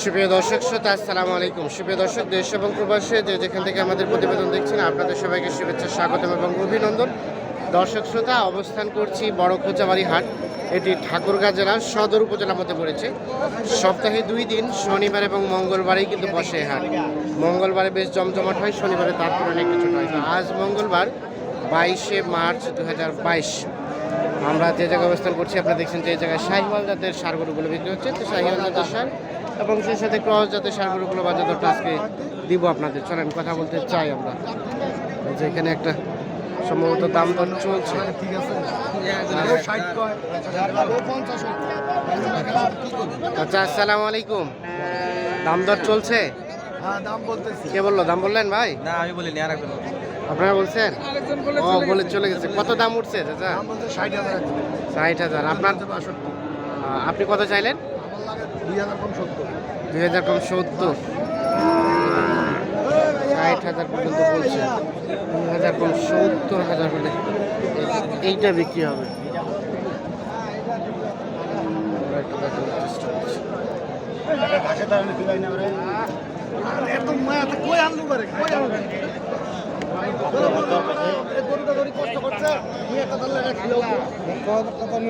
সুপ্রিয় দর্শক শ্রোতা, আসসালামু আলাইকুম। সুপ্রিয় দর্শক, দেশ এবং প্রবাসে যে যেখান থেকে আমাদের প্রতিবেদন দেখছেন, আপনাদের সবাইকে শুভেচ্ছা, স্বাগতম এবং অভিনন্দন। দর্শক শ্রোতা, অবস্থান করছি বড় খোঁচাবাড়ি হাট। এটি ঠাকুরগাঁ জেলার সদর উপজেলার মধ্যে পড়েছে। সপ্তাহে দুই দিন, শনিবার এবং মঙ্গলবারেই কিন্তু বসে হাট। মঙ্গলবারে বেশ জমজমাট হয়, শনিবারে তার তুলনায় ছোট হয়। আজ মঙ্গলবার বাইশে মার্চ দু হাজার বাইশ। আমরা যে জায়গায় অবস্থান করছি আপনারা দেখছেন যে এই জায়গায় শাহিওয়াল জাতের সারগরুগুলো বিক্রি হচ্ছে। তো শাহিওয়াল জাতের সার এবং সেই সাথে ক্রস জাতের সারগরুগুলো বাজার দরটা আজকে দিব আপনাদের। চলেন কথা বলতে চাই আমরা। যে এখানে একটা সম্ভবত দাম দর চলছে। ঠিক আছে আচ্ছা আসসালামু আলাইকুম। দাম দর চলছে? হ্যাঁ কে বলল? দাম বললেন ভাই? না আমি বলিনি আর একজন আপনারা বলছেন? ও বলে চলে গেছে। কত দাম উঠছে চাচা? ষাট হাজার আপনার আপনি কত চাইলেন? দুই হাজার কম সত্তর। ষাট হাজার পর্যন্ত বলছে। দুই হাজার কম সত্তর হাজার হলে এইটা বিক্রি হবে। চেষ্টা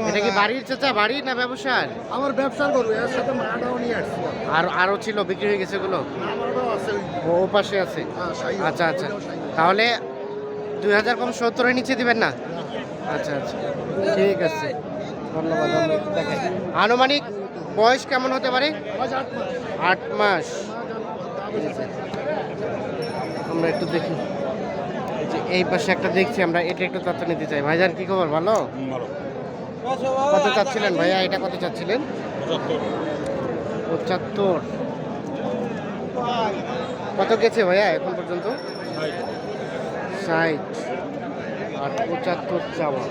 এটা কি বাড়ির চাচা বাড়ি না ব্যবসার? আমার ব্যবসার করব এর সাথে মাটাও নিয়ে আসছি। আর আরও ছিল বিক্রি হয়ে গেছে এগুলো? ওই ও পাশে আছে? হ্যাঁ, আচ্ছা আচ্ছা। তাহলে দুই হাজার কম সত্তরের নিচে দিবেন না? আচ্ছা আচ্ছা। ঠিক আছে। ধন্যবাদ আনুমানিক বয়স কেমন হতে পারে? আট মাস। আমরা একটু দেখি। এই পাশে একটা দেখছি, আমরা এটা একটু তথ্য নিতে চাই। ভাইজান, কি খবর? ভালো? কত চাচ্ছিলেন ভাইয়া? এটা কত চাচ্ছিলেন? পঁচাত্তর। কত গেছে ভাইয়া এখন পর্যন্ত? ষাট। আর পঁচাত্তর চাওয়া।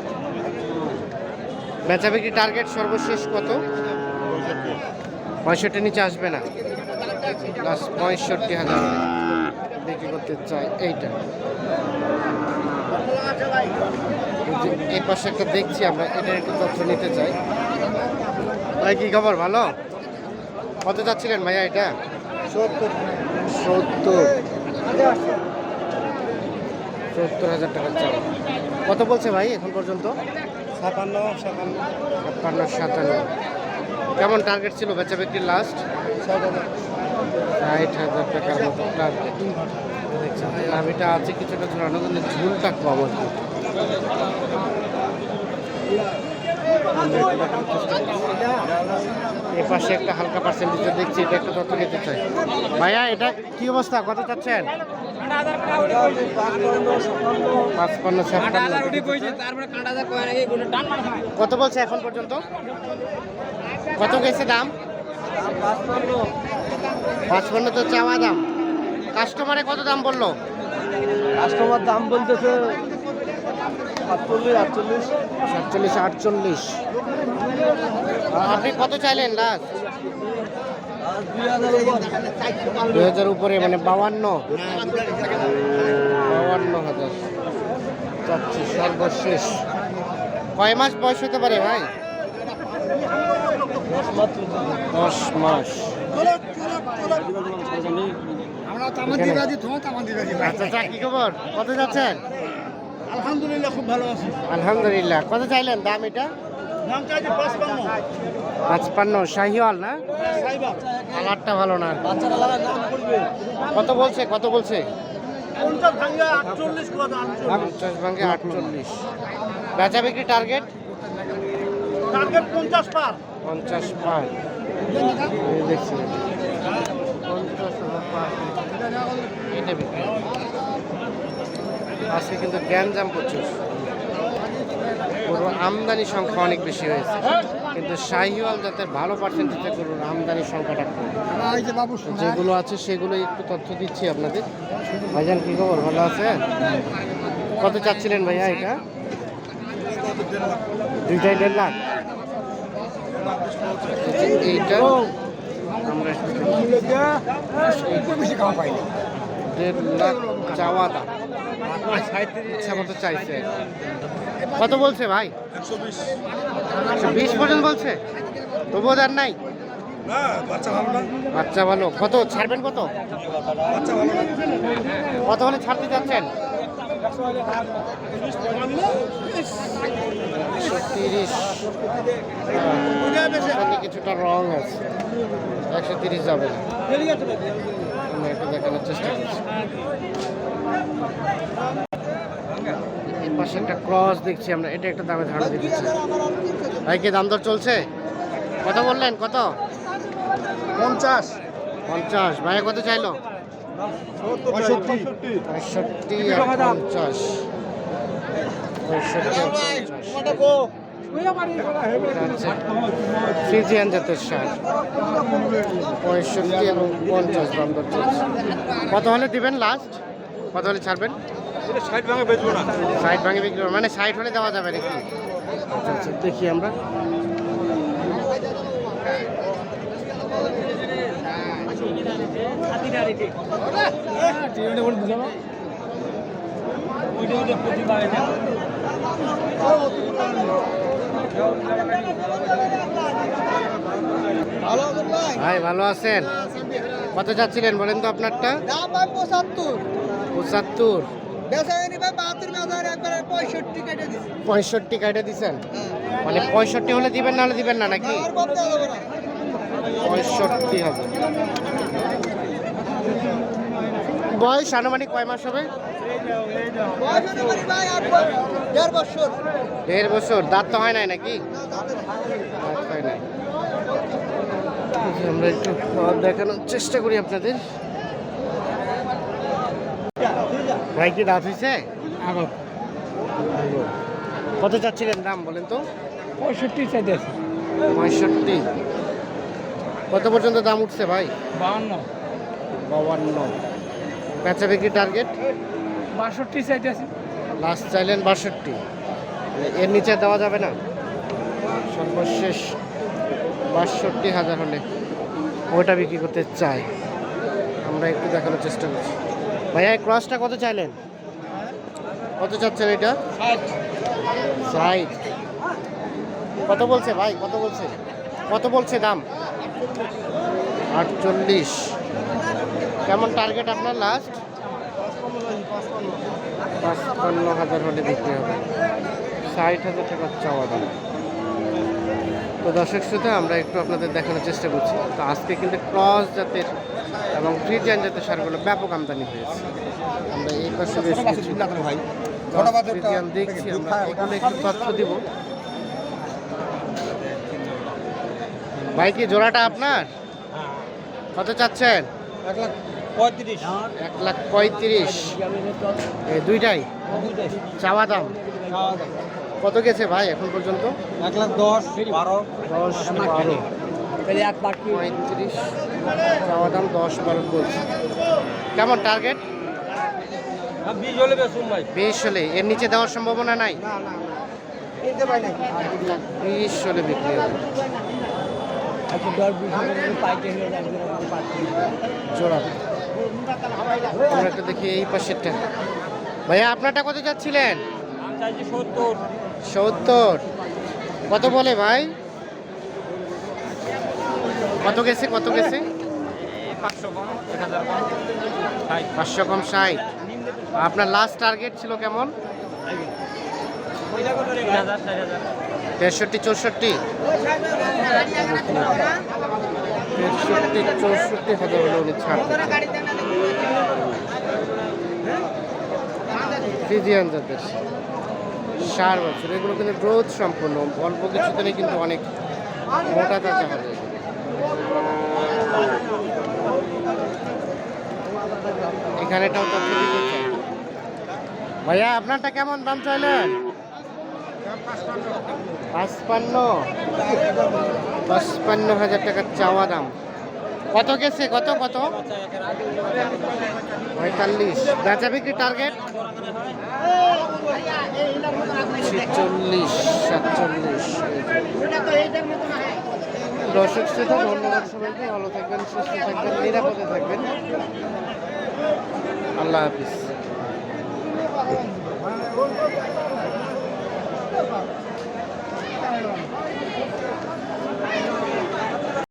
বেচা বিক্রি টার্গেট সর্বশেষ কত? পঁয়ষট্টি নিচে আসবে না। পঁয়ষট্টি হাজার। বিক্রি করতে চাই এইটা। এই পাশে একটা দেখছি আমরা এটার একটু তথ্য নিতে চাই। ভাই কি খবর? ভালো? কত যাচ্ছিলেন ভাইয়া এটা? সত্তর। সত্তর। সত্তর হাজার টাকা চাও কত বলছে ভাই এখন পর্যন্ত? ছাপান্ন সাতান্ন। ছাপ্পান্ন সাতান্ন। কেমন টার্গেট ছিল বেচা বিক্রির লাস্ট ষাট হাজার টাকার মতো। টার্গেট দেখছেন নাভিটা আছে কিছুটা ঝুলানো কিন্তু ঝুলটা কম আর কি। একটা হালকা পার্সেন্টেজে দেখছি, এটা একটা তথ্য নিতে চাই। ভাইয়া, এটা কি অবস্থা? কত চাচ্ছেন? পাঁচপান্ন, ছাপ্পান্ন। কত বলছে এখন পর্যন্ত? কত গেছে দাম? পাঁচপান্ন তো চাওয়া দাম। কাস্টমারে কত দাম বলল? কাস্টমার দাম বলতেছে আটচল্লিশ আটচল্লিশ। সাতচল্লিশ আটচল্লিশ। আপনি কত চাইলেন লাস্ট? দুই হাজার উপরে মানে বাউান্ন। বাউান্ন হাজার। চাচ্ছি সর্বশেষ। কয় মাস বয়স হতে পারে ভাই? দশ মাস। আচ্ছা আচ্ছা কি খবর? কত যাচ্ছেন? আলহামদুলিল্লাহ খুব ভালো আছি। আলহামদুলিল্লাহ। কত চাইলেন? দাম এটা? পাঁচপান্ন। শাহিওয়াল না? কালারটা ভালো না কত বলছে? কত বলছে? পঞ্চাশ আটচল্লিশ বেচা বিক্রি টার্গেট টার্গেট পঞ্চাশ পার। পঞ্চাশ পার। আজকে কিন্তু গ্যাঞ্জাম প্রচুর। গরুর আমদানি সংখ্যা অনেক বেশি হয়েছে। কিন্তু শাহিওয়াল জাতের ভালো পার্সেন্টেজে গরুর আমদানি সংখ্যাটা কম। যেগুলো আছে সেগুলো একটু তথ্য দিচ্ছি আপনাদের। ভাইজান, কি খবর? ভালো আছে কত চাচ্ছিলেন ভাইয়া এটা? দুইটাই দেড় লাখ। এইটা আমরা বেশি খাওয়া পাইনি। দেড় লাখ চাওয়া দাম। ইচ্ছা মতো চাইছে। কত বলছে ভাই? একশো বিশ। পর্যন্ত বলছে? তবুও দেন নাই? না বাচ্চা ভালো না। বাচ্চা ভালো। কত? ছাড়বেন কত? কত হলে ছাড়তে যাচ্ছেন? তিরিশ। সাথে কিছুটা রং আছে। একশো তিরিশ যাবে। আমরা একটু দেখানোর চেষ্টা করছি। পাশে একটা ক্রস দেখছি আমরা। এটা একটা দামে ধারণা দিচ্ছি ভাই কি দাম দর চলছে? কত বললেন? কত? পঞ্চাশ। পঞ্চাশ। ভাইয়া কত চাইলো? পঁয়ষট্টি। পঁয়ষট্টি পঞ্চাশ। ফ্রিজিয়ান জাতের সার পঁয়ষট্টি এবং পঞ্চাশ দাম কত হলে দিবেন লাস্ট কত হলে ছাড়বেন? ষাট ভাঙে না সাইড ভাঙে বিক্রি। মানে সাইড হলে দেওয়া যাবে নাকি? আচ্ছা আচ্ছা দেখি আমরা। ভাই, ভালো আছেন? কত যাচ্ছিলেন বলেন তো আপনারটা? পঁচাত্তর। পঁয়ষট্টি দিছেন? মানে পঁয়ষট্টি হলে দিবেন না হলে দিবেন না নাকি? পঁয়ষট্টি হবে। বয়স আনুমানিক কয় মাস হবে? দেড় বছর। দাঁত তো হয় নাই নাকি? দাঁত হয় নাই আমরা একটু দেখানোর চেষ্টা করি আপনাদের। ভাই কি দাঁত হয়েছে কত চাচ্ছিলেন দাম বলেন তো? পঁয়ষট্টি চাইতে পঁয়ষট্টি। কত পর্যন্ত দাম উঠছে ভাই? বাহান্ন বাউান্ন। বেচা বিক্রি টার্গেট বাষট্টি চাইতে আছে। লাস্ট চাইলেন বাষট্টি। এর নিচে দেওয়া যাবে না? সর্বশেষ বাষট্টি হাজার হলে ওটা বিক্রি করতে চাই। আমরা একটু দেখানোর চেষ্টা করছি। ভাইয়া এই ক্রসটা কত চাইলেন? কত চাচ্ছেন এটা? ষাট। কত বলছে ভাই? কত বলছে? কত বলছে দাম? আটচল্লিশ। কেমন টার্গেট আপনার লাস্ট পাঁচপান্ন হাজার হলে বিক্রি হবে। ষাট হাজার টাকার চাওয়া দাম। তো দর্শক শ্রোতা, আমরা একটু আপনাদের দেখানোর চেষ্টা করছি। তো আজকে কিন্তু ক্রস জাতের এবং ফ্রিজিয়ান জাতের সারগুলো ব্যাপক আমদানি হয়েছে। আমরা এই পাশে বেশ কিছু ফ্রিজিয়ান দেখছি, আমরা এগুলো একটু তথ্য দিব। ভাই, কি জোড়াটা আপনার? কত চাচ্ছেন? এক লাখ পঁয়ত্রিশ। এক লাখ পঁয়ত্রিশ। দুইটাই? চাওয়া দাম? কত গেছে ভাই এখন পর্যন্ত? এক লাখ দশ বারো। দশ বারো। এক বাকি পঁয়ত্রিশ। চাওয়া দাম দশ বারো বলছে। কেমন টার্গেট বিশ হলে এর নিচে দেওয়ার সম্ভাবনা নাই? লাখ বিশ হলে বিক্রি হবে। আচ্ছা জোড়া। আমরা একটা দেখি এই পাশেরটা। ভাইয়া আপনারটা কত যাচ্ছিলেন? সত্তর। কত বলে ভাই? কত গেছে কত গেছে? পাঁচশো কম ষাট। আপনার লাস্ট টার্গেট ছিল কেমন? তেষট্টি চৌষট্টি। তেষট্টি চৌষট্টি হাজার হলে উনি ছাড় ফিজিয়ান জাতের সার বছর এগুলো কিন্তু গ্রোথ সম্পূর্ণ। অল্প কিছুদিনে কিন্তু অনেক মোটা তাজা হবে। এখানেটাও ভাইয়া, আপনারটা কেমন? দাম চাইলেন? পাঁচপান্ন। পাঁচপান্ন হাজার টাকার চাওয়া দাম। কত গেছে? কত কত? পঁয়তাল্লিশ। বেচা বিক্রি টার্গেট ছেচল্লিশ, সাতচল্লিশ। দর্শক শ্রোতা, ধন্যবাদ সবাইকে। ভালো থাকবেন, সুস্থ থাকবেন, নিরাপদে থাকবেন। আল্লাহ হাফিজ।